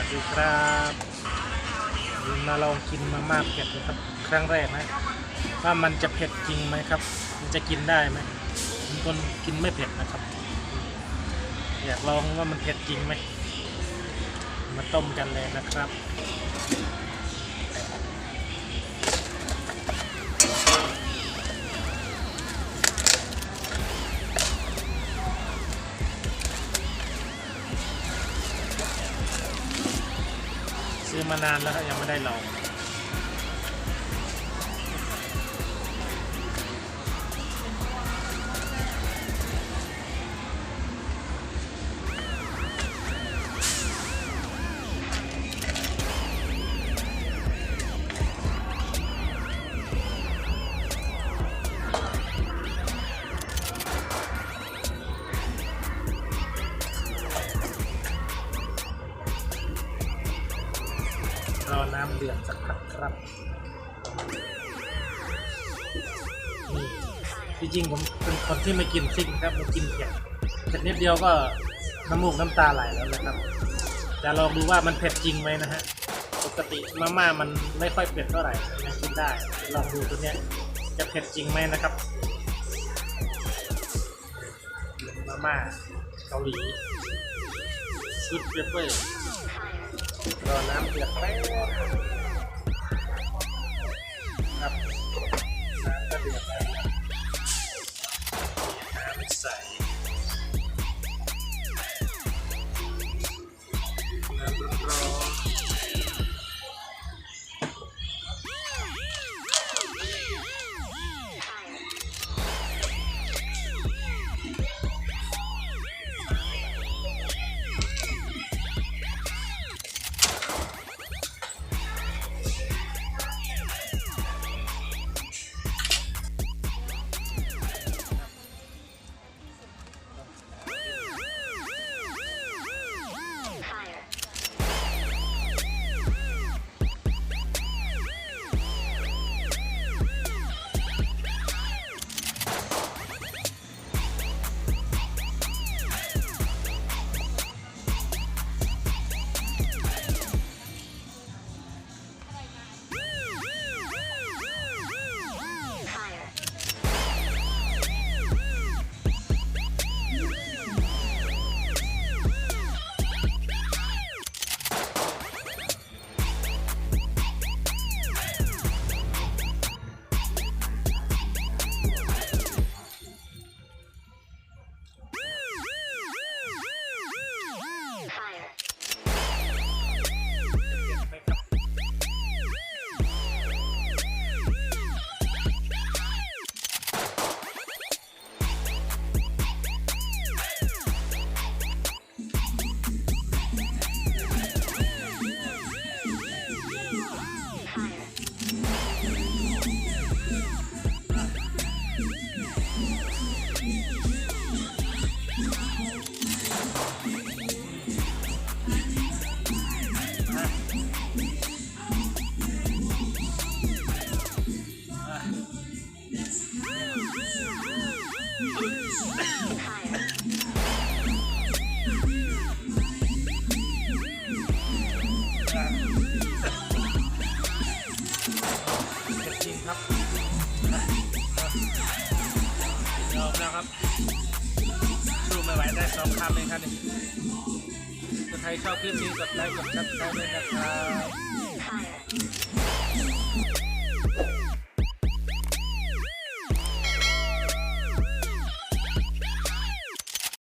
วัสดีครับมาลองกินมาม่าเผ็ดนะครับครั้งแรกนะ ว่ามันจะเผ็ดจริงไหมครับ มันจะกินได้ไหมผมคนกินไม่เผ็ดนะครับ อยากลองว่ามันเผ็ดจริงไหมมาต้มกันเลยนะครับ ซื้อมานานแล้วครับยังไม่ได้ลอง น้ำเดือดสักพักครับจริงๆผมเป็นคนที่ไม่กินซิ่งครับไม่กินเผ็ดเผ็ดนิดเดียวก็น้ำมูกน้ำตาไหลแล้วนะครับจะลองดูว่ามันเผ็ดจริงไหมนะฮะปกติมาม่ามันไม่ค่อยเผ็ดเท่าไหร่ยังกินได้ลองดูตัวเนี้ยจะเผ็ดจริงไหมนะครับมาม่าเกาหลีชุดเปเปอร์ รอน้ำเดือดแป๊บครับ ยอมแล้วครับสู้ไม่ไหวได้สองคำเลยครับนี่ถ้าใครชอบคลิปนี้กดไลค์กดซับสไครต์ด้วยนะครับ